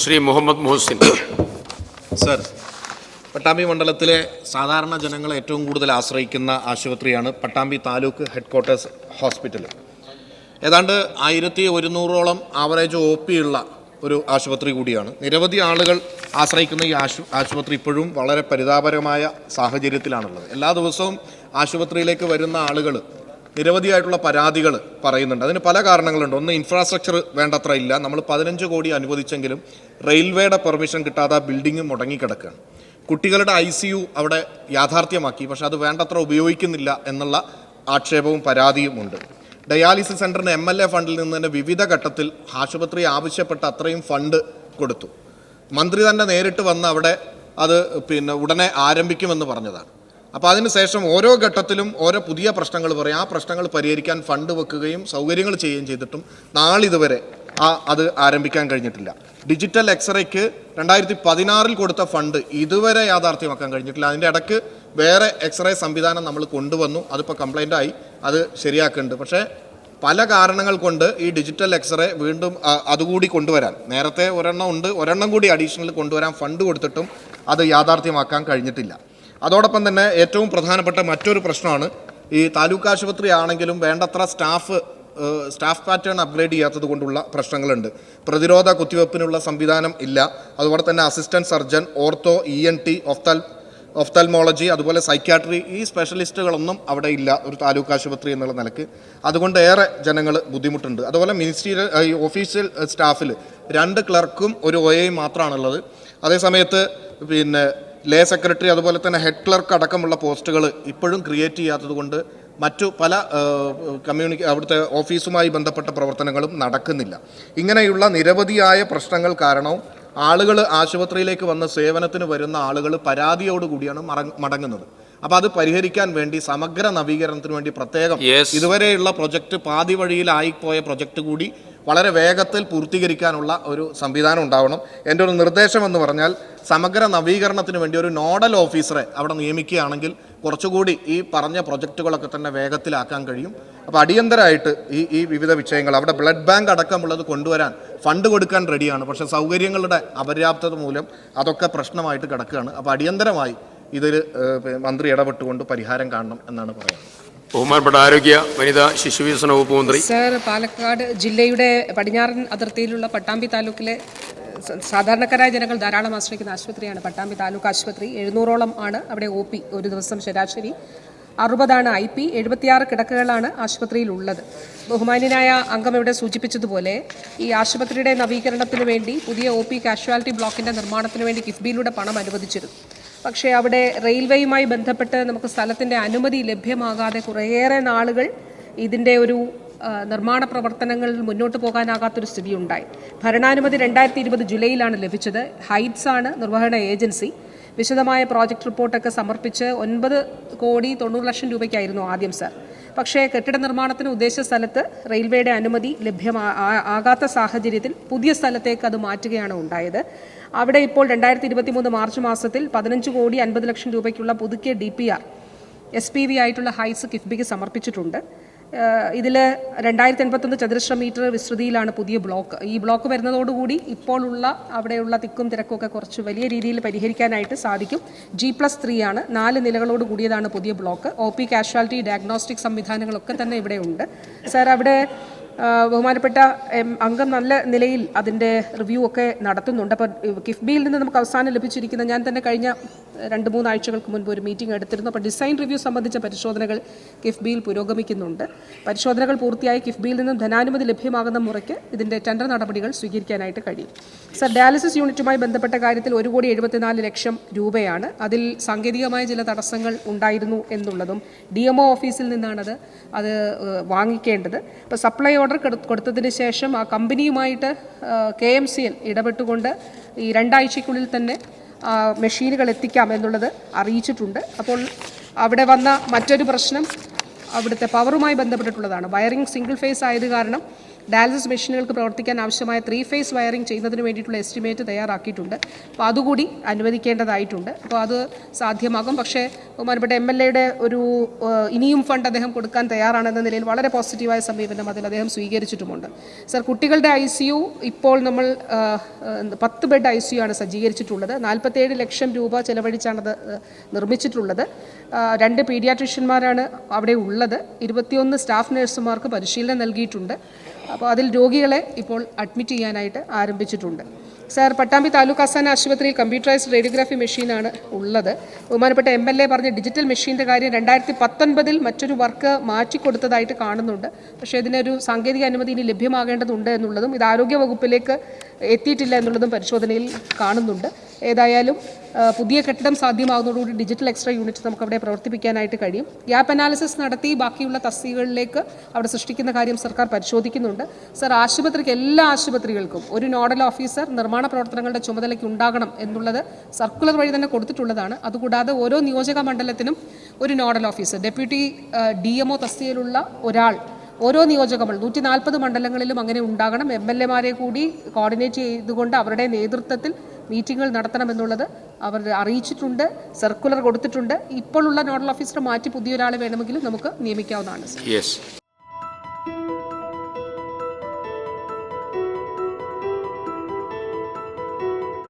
Shri Muhammad Muhsin. Sir Pattambi മണ്ഡലത്തിലെ സാധാരണ ജനങ്ങളെ ഏറ്റവും കൂടുതൽ ആശ്രയിക്കുന്ന ആശുപത്രിയാണ് പട്ടാമ്പി താലൂക്ക് ഹെഡ്ക്വാർട്ടേഴ്സ് ഹോസ്പിറ്റൽ. ഏതാണ്ട് ആയിരത്തി ഒരുന്നൂറോളം ആവറേജ് ഒ പി ഉള്ള ഒരു ആശുപത്രി കൂടിയാണ്. നിരവധി ആളുകൾ ആശ്രയിക്കുന്ന ഈ ആശു ആശുപത്രി ഇപ്പോഴും വളരെ പരിതാപകരമായ സാഹചര്യത്തിലാണുള്ളത്. എല്ലാ ദിവസവും ആശുപത്രിയിലേക്ക് വരുന്ന ആളുകൾ നിരവധിയായിട്ടുള്ള പരാതികൾ പറയുന്നുണ്ട്. അതിന് പല കാരണങ്ങളുണ്ട്. ഒന്ന് ഇൻഫ്രാസ്ട്രക്ചർ വേണ്ടത്ര ഇല്ല. നമ്മൾ പതിനഞ്ച് കോടി അനുവദിച്ചെങ്കിലും റെയിൽവേയുടെ പെർമിഷൻ കിട്ടാതെ ബിൽഡിംഗ് മുടങ്ങിക്കിടക്കുകയാണ്. കുട്ടികളുടെ ഐ സി യു അവിടെ യാഥാർത്ഥ്യമാക്കി. പക്ഷെ അത് വേണ്ടത്ര ഉപയോഗിക്കുന്നില്ല എന്നുള്ള ആക്ഷേപവും പരാതിയും ഉണ്ട്. ഡയാലിസിസ് സെന്ററിന് എം എൽ എ ഫണ്ടിൽ നിന്ന് തന്നെ വിവിധ ഘട്ടത്തിൽ ആശുപത്രി ആവശ്യപ്പെട്ട അത്രയും ഫണ്ട് കൊടുത്തു. മന്ത്രി തന്നെ നേരിട്ട് വന്ന് അവിടെ അത് പിന്നെ ഉടനെ ആരംഭിക്കുമെന്ന് പറഞ്ഞതാണ്. അപ്പോൾ അതിനുശേഷം ഓരോ ഘട്ടത്തിലും ഓരോ പുതിയ പ്രശ്നങ്ങൾ പറയും. ആ പ്രശ്നങ്ങൾ പരിഹരിക്കാൻ ഫണ്ട് വെക്കുകയും സൗകര്യങ്ങൾ ചെയ്യുകയും ചെയ്തിട്ടും നാളിതുവരെ ആ അത് ആരംഭിക്കാൻ കഴിഞ്ഞിട്ടില്ല. ഡിജിറ്റൽ എക്സ്റേക്ക് രണ്ടായിരത്തി പതിനാറിൽ കൊടുത്ത ഫണ്ട് ഇതുവരെ യാഥാർത്ഥ്യമാക്കാൻ കഴിഞ്ഞിട്ടില്ല. അതിന്റെ ഇടയ്ക്ക് വേറെ എക്സ്റേ സംവിധാനം നമ്മൾ കൊണ്ടുവന്നു. അതിപ്പോൾ കംപ്ലൈന്റ് ആയി. അത് ശരിയാക്കുന്നുണ്ട്. പക്ഷേ പല കാരണങ്ങൾ കൊണ്ട് ഈ ഡിജിറ്റൽ എക്സ്റേ വീണ്ടും അതുകൂടി കൊണ്ടുവരാൻ നേരത്തെ ഒരെണ്ണം ഉണ്ട് ഒരെണ്ണം കൂടി അഡീഷണൽ കൊണ്ടുവരാൻ ഫണ്ട് കൊടുത്തിട്ടും അത് യാഥാർത്ഥ്യമാക്കാൻ കഴിഞ്ഞിട്ടില്ല. അതോടൊപ്പം തന്നെ ഏറ്റവും പ്രധാനപ്പെട്ട മറ്റൊരു പ്രശ്നമാണ് ഈ താലൂക്ക് ആശുപത്രി ആണെങ്കിലും വേണ്ടത്ര സ്റ്റാഫ് സ്റ്റാഫ് പാറ്റേൺ അപ്ഗ്രേഡ് ചെയ്യാത്തത് കൊണ്ടുള്ള പ്രശ്നങ്ങളുണ്ട്. പ്രതിരോധ കുത്തിവയ്പ്പിനുള്ള സംവിധാനം ഇല്ല. അതുപോലെ തന്നെ assistant surgeon ortho E N T ophthal ophthalmology അതുപോലെ സൈക്യാട്രി ഈ സ്പെഷ്യലിസ്റ്റുകളൊന്നും അവിടെ ഇല്ല ഒരു താലൂക്ക് ആശുപത്രി എന്നുള്ള നിലയ്ക്ക്. അതുകൊണ്ട് ഏറെ ജനങ്ങൾ ബുദ്ധിമുട്ടുണ്ട്. അതുപോലെ മിനിസ്റ്റീരിയൽ ഈ ഓഫീഷ്യൽ സ്റ്റാഫിൽ രണ്ട് ക്ലർക്കും ഒരു ഒ എയും മാത്രമാണുള്ളത് അതേസമയത്ത് പിന്നെ ലേ സെക്രട്ടറി അതുപോലെ തന്നെ ഹെഡ് ക്ലർക്ക് അടക്കമുള്ള പോസ്റ്റുകൾ ഇപ്പോഴും ക്രിയേറ്റ് ചെയ്യാത്തതുകൊണ്ട് മറ്റു പല കമ്മ്യൂണിക്ക അവിടുത്തെ ഓഫീസുമായി ബന്ധപ്പെട്ട പ്രവർത്തനങ്ങളും നടക്കുന്നില്ല. ഇങ്ങനെയുള്ള നിരവധിയായ പ്രശ്നങ്ങൾ കാരണവും ആളുകൾ ആശുപത്രിയിലേക്ക് വന്ന് സേവനത്തിന് വരുന്ന ആളുകൾ പരാതിയോടുകൂടിയാണ് മടങ്ങുന്നത്. അപ്പോൾ അത് പരിഹരിക്കാൻ വേണ്ടി സമഗ്ര നവീകരണത്തിന് വേണ്ടി പ്രത്യേകം ഇതുവരെയുള്ള പ്രൊജക്ട് പാതി വഴിയിലായി പോയ പ്രൊജക്ട് കൂടി വളരെ വേഗത്തിൽ പൂർത്തീകരിക്കാനുള്ള ഒരു സംവിധാനം ഉണ്ടാവണം. എന്റെ ഒരു നിർദ്ദേശം എന്ന് പറഞ്ഞാൽ സമഗ്ര നവീകരണത്തിന് വേണ്ടി ഒരു നോഡൽ ഓഫീസറെ അവിടെ നിയമിക്കുകയാണെങ്കിൽ കുറച്ചുകൂടി ഈ പറഞ്ഞ പ്രൊജക്റ്റുകളൊക്കെ തന്നെ വേഗത്തിലാക്കാൻ കഴിയും. അപ്പോൾ അടിയന്തരമായിട്ട് ഈ ഈ വിവിധ വിഷയങ്ങൾ അവിടെ ബ്ലഡ് ബാങ്ക് അടക്കമുള്ളത് കൊണ്ടുവരാൻ ഫണ്ട് കൊടുക്കാൻ റെഡിയാണ്. പക്ഷേ സൗകര്യങ്ങളുടെ അപര്യാപ്തത മൂലം അതൊക്കെ പ്രശ്നമായിട്ട് കിടക്കുകയാണ്. അപ്പോൾ അടിയന്തരമായി ഇതിൽ മന്ത്രി ഇടപെട്ടുകൊണ്ട് പരിഹാരം കാണണം എന്നാണ് പറയുന്നത്. ബഹുമാനപ്പെട്ട ആരോഗ്യ വനിതാ ശിശുവികസന വകുപ്പ് മന്ത്രി. സർ പാലക്കാട് ജില്ലയുടെ പടിഞ്ഞാറൻ അതിർത്തിയിലുള്ള പട്ടാമ്പി താലൂക്കിലെ സാധാരണക്കാരായ ജനങ്ങൾ ധാരാളം ആശ്രയിക്കുന്ന ആശുപത്രിയാണ് പട്ടാമ്പി താലൂക്ക് ആശുപത്രി. എഴുന്നൂറോളം ആണ് അവിടെ ഒ പി ഒരു ദിവസം ശരാശരി. അറുപതാണ് ഐ പി. എഴുപത്തിയാറ് കിടക്കകളാണ് ആശുപത്രിയിലുള്ളത്. ബഹുമാന്യനായ അംഗം ഇവിടെ സൂചിപ്പിച്ചതുപോലെ ഈ ആശുപത്രിയുടെ നവീകരണത്തിന് വേണ്ടി പുതിയ ഒ പി കാഷ്വാലിറ്റി ബ്ലോക്കിന്റെ നിർമ്മാണത്തിന് വേണ്ടി കിഫ്ബിയിലൂടെ പണം അനുവദിച്ചിരുന്നു. പക്ഷേ അവിടെ റെയിൽവേയുമായി ബന്ധപ്പെട്ട് നമുക്ക് സ്ഥലത്തിന്റെ അനുമതി ലഭ്യമാകാതെ കുറേയേറെ നാളുകൾ ഇതിന്റെ ഒരു നിർമ്മാണ പ്രവർത്തനങ്ങളിൽ മുന്നോട്ട് പോകാനാകാത്തൊരു സ്ഥിതി ഉണ്ടായി ഭരണാനുമതി രണ്ടായിരത്തി ഇരുപത് ജൂലൈയിലാണ് ലഭിച്ചത്. ഹൈറ്റ്സ് ആണ് നിർവഹണ ഏജൻസി. വിശദമായ പ്രോജക്റ്റ് റിപ്പോർട്ടൊക്കെ സമർപ്പിച്ച് ഒൻപത് കോടി തൊണ്ണൂറ് ലക്ഷം രൂപയ്ക്കായിരുന്നു ആദ്യം സർ. പക്ഷേ കെട്ടിട നിർമ്മാണത്തിന് ഉദ്ദേശിച്ച സ്ഥലത്ത് റെയിൽവേയുടെ അനുമതി ലഭ്യമാ ആകാത്ത സാഹചര്യത്തിൽ പുതിയ സ്ഥലത്തേക്ക് അത് മാറ്റുകയാണ് ഉണ്ടായത്. അവിടെ ഇപ്പോൾ രണ്ടായിരത്തി ഇരുപത്തി മൂന്ന് മാർച്ച് മാസത്തിൽ പതിനഞ്ച് കോടി അൻപത് ലക്ഷം രൂപയ്ക്കുള്ള പുതുക്കിയ D P R S P V ആയിട്ടുള്ള ഹൈസ് കിഫ്ബിക്ക് സമർപ്പിച്ചിട്ടുണ്ട്. ഇതിൽ രണ്ടായിരത്തി എൺപത്തൊന്ന് ചതുരശ്ര മീറ്റർ വിസ്തൃതിയിലാണ് പുതിയ ബ്ലോക്ക്. ഈ ബ്ലോക്ക് വരുന്നതോടുകൂടി ഇപ്പോഴുള്ള അവിടെയുള്ള തിക്കും തിരക്കും ഒക്കെ കുറച്ച് വലിയ രീതിയിൽ പരിഹരിക്കാനായിട്ട് സാധിക്കും. ജി പ്ലസ് ത്രീ ആണ്. നാല് നിലകളോട് കൂടിയതാണ് പുതിയ block. O P casualty diagnostic സംവിധാനങ്ങളൊക്കെ തന്നെ ഇവിടെ ഉണ്ട്. സാർ അവിടെ ബഹുമാനപ്പെട്ട അംഗം നല്ല നിലയിൽ അതിന്റെ റിവ്യൂ ഒക്കെ നടത്തുന്നുണ്ട്. അപ്പോൾ കിഫ്ബിയിൽ നിന്ന് നമുക്ക് അവസാനം ലഭിച്ചിരിക്കുന്ന ഞാൻ തന്നെ കഴിഞ്ഞ രണ്ട് മൂന്നാഴ്ചകൾക്ക് മുൻപ് ഒരു മീറ്റിംഗ് എടുത്തിരുന്നു. അപ്പോൾ ഡിസൈൻ റിവ്യൂ സംബന്ധിച്ച പരിശോധനകൾ കിഫ്ബിയിൽ പുരോഗമിക്കുന്നുണ്ട്. പരിശോധനകൾ പൂർത്തിയായി കിഫ്ബിയിൽ നിന്നും ധനാനുമതി ലഭ്യമാകുന്ന മുറയ്ക്ക് ഇതിന്റെ ടെൻഡർ നടപടികൾ സ്വീകരിക്കാനായിട്ട് കഴിയും. സർ ഡയാലിസിസ് യൂണിറ്റുമായി ബന്ധപ്പെട്ട കാര്യത്തിൽ ഒരു കോടി എഴുപത്തിനാല് ലക്ഷം രൂപയാണ്. അതിൽ സാങ്കേതികമായ ചില തടസ്സങ്ങൾ ഉണ്ടായിരുന്നു എന്നുള്ളതും ഡി എം ഒ ഓഫീസിൽ നിന്നാണത് അത് വാങ്ങിക്കേണ്ടത്. അപ്പോൾ സപ്ലൈ ഓർഡർ കൊടുത്തതിന് ശേഷം ആ കമ്പനിയുമായിട്ട് കെ എം സി എൽ ഇടപെട്ടുകൊണ്ട് ഈ രണ്ടാഴ്ചയ്ക്കുള്ളിൽ തന്നെ മെഷീനുകൾ എത്തിക്കാം എന്നുള്ളത് അറിയിച്ചിട്ടുണ്ട്. അപ്പോൾ അവിടെ വന്ന മറ്റൊരു പ്രശ്നം അവിടുത്തെ പവറുമായി ബന്ധപ്പെട്ടിട്ടുള്ളതാണ്. വയറിംഗ് സിംഗിൾ ഫേസ് ആയത് കാരണം ഡയാലിസിസ് മെഷീനുകൾക്ക് പ്രവർത്തിക്കാൻ ആവശ്യമായ ത്രീ ഫേസ് വയറിംഗ് ചെയ്യുന്നതിന് വേണ്ടിയിട്ടുള്ള എസ്റ്റിമേറ്റ് തയ്യാറാക്കിയിട്ടുണ്ട്. അപ്പോൾ അതുകൂടി അനുവദിക്കേണ്ടതായിട്ടുണ്ട്. അപ്പോൾ അത് സാധ്യമാകും. പക്ഷേ ബഹുമാനപ്പെട്ട എം എൽ എയുടെ ഒരു ഇനിയും ഫണ്ട് അദ്ദേഹം കൊടുക്കാൻ തയ്യാറാണെന്ന നിലയിൽ വളരെ പോസിറ്റീവായ സമീപനം അതിൽ അദ്ദേഹം സ്വീകരിച്ചിട്ടുമുണ്ട്. സർ കുട്ടികളുടെ ഐ സി യു ഇപ്പോൾ നമ്മൾ പത്ത് ബെഡ് ഐ സി യു ആണ് സജ്ജീകരിച്ചിട്ടുള്ളത്. നാൽപ്പത്തേഴ് ലക്ഷം രൂപ ചെലവഴിച്ചാണത് നിർമ്മിച്ചിട്ടുള്ളത്. രണ്ട് പീഡിയാട്രിഷ്യന്മാരാണ് അവിടെ ഉള്ളത്. ഇരുപത്തിയൊന്ന് സ്റ്റാഫ് നഴ്സുമാർക്ക് പരിശീലനം നൽകിയിട്ടുണ്ട്. അപ്പോൾ അതിൽ രോഗികളെ ഇപ്പോൾ അഡ്മിറ്റ് ചെയ്യാനായിട്ട് ആരംഭിച്ചിട്ടുണ്ട്. സാർ പട്ടാമ്പി താലൂക്ക് ആസ്ഥാന ആശുപത്രിയിൽ കമ്പ്യൂട്ടറൈസ്ഡ് റേഡിയോഗ്രാഫി മെഷീനാണ് ഉള്ളത്. ബഹുമാനപ്പെട്ട എം എൽ എ പറഞ്ഞ ഡിജിറ്റൽ മെഷീന്റെ കാര്യം രണ്ടായിരത്തി പത്തൊൻപതിൽ മറ്റൊരു വർക്ക് മാറ്റിക്കൊടുത്തതായിട്ട് കാണുന്നുണ്ട്. പക്ഷേ ഇതിനൊരു സാങ്കേതിക അനുമതി ഇനി ലഭ്യമാകേണ്ടതുണ്ട് എന്നുള്ളതും ഇത് ആരോഗ്യ വകുപ്പിലേക്ക് എത്തിയിട്ടില്ല എന്നുള്ളതും പരിശോധനയിൽ കാണുന്നുണ്ട്. ഏതായാലും പുതിയ കെട്ടിടം സാധ്യമാകുന്നതോടുകൂടി ഡിജിറ്റൽ എക്സ്ട്രാ യൂണിറ്റ് നമുക്ക് അവിടെ പ്രവർത്തിപ്പിക്കാനായിട്ട് കഴിയും. ഗ്യാപ്പ് അനാലിസിസ് നടത്തി ബാക്കിയുള്ള തസ്തികകളിലേക്ക് അവിടെ സൃഷ്ടിക്കുന്ന കാര്യം സർക്കാർ പരിശോധിക്കുന്നുണ്ട്. സർ ആശുപത്രിക്ക് എല്ലാ ആശുപത്രികൾക്കും ഒരു നോഡൽ ഓഫീസർ നിർമ്മാണ പ്രവർത്തനങ്ങളുടെ ചുമതലയ്ക്ക് ഉണ്ടാകണം എന്നുള്ളത് സർക്കുലർ വഴി തന്നെ കൊടുത്തിട്ടുള്ളതാണ്. അതുകൂടാതെ ഓരോ നിയോജക മണ്ഡലത്തിനും ഒരു nodal officer deputy D M O തസ്തികയിലുള്ള ഒരാൾ ഓരോ നിയോജകമണ്ഡലം നൂറ്റി നാൽപ്പത് മണ്ഡലങ്ങളിലും അങ്ങനെ ഉണ്ടാകണം. എം എൽ എമാരെ കൂടി കോർഡിനേറ്റ് ചെയ്തുകൊണ്ട് അവരുടെ നേതൃത്വത്തിൽ മീറ്റിങ്ങുകൾ നടത്തണമെന്നുള്ളത് അവർ അറിയിച്ചിട്ടുണ്ട് സർക്കുലർ കൊടുത്തിട്ടുണ്ട്. ഇപ്പോഴുള്ള നോഡൽ ഓഫീസർ മാറ്റി പുതിയൊരാളെ വേണമെങ്കിലും നമുക്ക് നിയമിക്കാവുന്നതാണ്